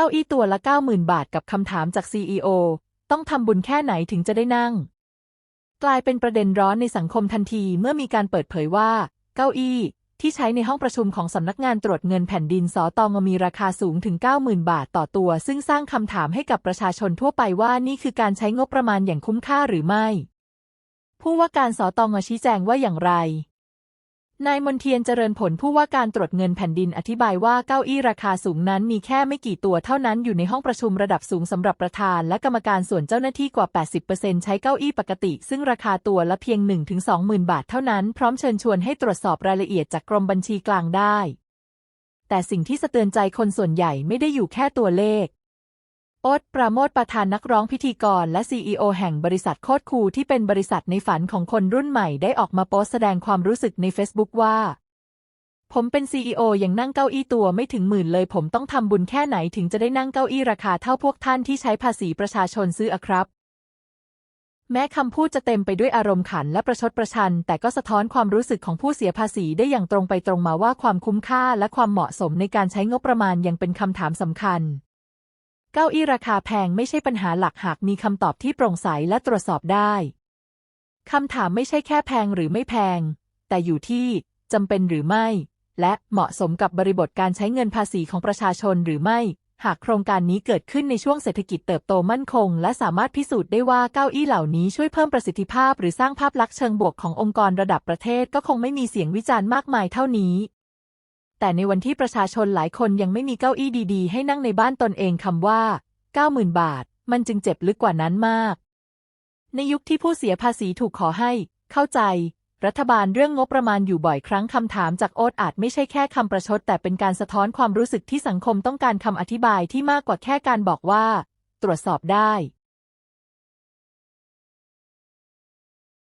ก้าอี้ตัวละ 90,000 บาทกับคำถามจาก CEO ต้องทำบุญแค่ไหนถึงจะได้นั่ง กลายเป็นประเด็นร้อนในสังคมทันทีเมื่อมีการเปิดเผยว่า เก้าอี้ที่ใช้ในห้องประชุมของสำนักงานตรวจเงินแผ่นดินสอตงมีราคาสูงถึง 90,000 บาทต่อตัว ซึ่งสร้างคำถามให้กับประชาชนทั่วไปว่านี่คือการใช้งบประมาณอย่างคุ้มค่าหรือไม่ ผู้ว่าการสอตองชี้แจงว่าอย่างไร นายมนเทียนเจริญผลผู้ว่าการตรวจเงินแผ่นดินอธิบายว่าเก้าอี้ราคาสูงนั้นมีแค่ไม่กี่ตัวเท่านั้นอยู่ในห้องประชุมระดับสูงสำหรับประธานและกรรมการส่วนเจ้าหน้าที่กว่า 80%ใช้เก้าอี้ปกติ ซึ่งราคาตัวละเพียง 1-20,000 บาทเท่านั้น พร้อมเชิญชวนให้ตรวจสอบรายละเอียดจากกรมบัญชีกลางได้ แต่สิ่งที่สะเตือนใจคนส่วนใหญ่ไม่ได้อยู่แค่ตัวเลข โอ๊ตปราโมทประธานนักร้องพิธีกรและ CEO แห่งบริษัทโคตรคูที่เป็นบริษัทในฝันของคนรุ่นใหม่ได้ออกมาโพสต์แสดงความรู้สึกใน Facebook ว่า ผมเป็น CEO ยังนั่งเก้าอี้ตัวไม่ถึงหมื่นเลย ผมต้องทำบุญแค่ไหนถึงจะได้นั่งเก้าอี้ราคาเท่าพวกท่านที่ใช้ภาษีประชาชนซื้ออะครับ แม้คำพูดจะเต็มไปด้วยอารมณ์ขันและประชดประชัน แต่ก็สะท้อนความรู้สึกของผู้เสียภาษีได้อย่างตรงไปตรงมาว่าความคุ้มค่าและความเหมาะสมในการใช้งบประมาณยังเป็นคำถามสำคัญ เก้าอี้ราคาแพงไม่ใช่ปัญหาหลักหากมีคำตอบที่โปร่งใสและตรวจสอบได้ คำถามไม่ใช่แค่แพงหรือไม่แพง แต่อยู่ที่จำเป็นหรือไม่ และเหมาะสมกับบริบทการใช้เงินภาษีของประชาชนหรือไม่ หากโครงการนี้เกิดขึ้นในช่วงเศรษฐกิจเติบโตมั่นคง และสามารถพิสูจน์ได้ว่าเก้าอี้เหล่านี้ช่วยเพิ่มประสิทธิภาพ หรือสร้างภาพลักษณ์เชิงบวกขององค์กรระดับประเทศก็คงไม่มีเสียงวิจารณ์มากมายเท่านี้ แต่ในวันที่ประชาชนหลายคนยังไม่มีเก้าอี้ดีๆ ให้นั่งในบ้านตนเองคำว่า 90,000 บาท มันจึงเจ็บลึกกว่านั้นมาก ในยุคที่ผู้เสียภาษีถูกขอให้ เข้าใจ รัฐบาลเรื่องงบประมาณอยู่บ่อยครั้งคำถามจากโอ๊ตอาจไม่ใช่แค่คำประชด แต่เป็นการสะท้อนความรู้สึกที่สังคมต้องการคำอธิบายที่มากกว่าแค่การบอกว่า ตรวจสอบได้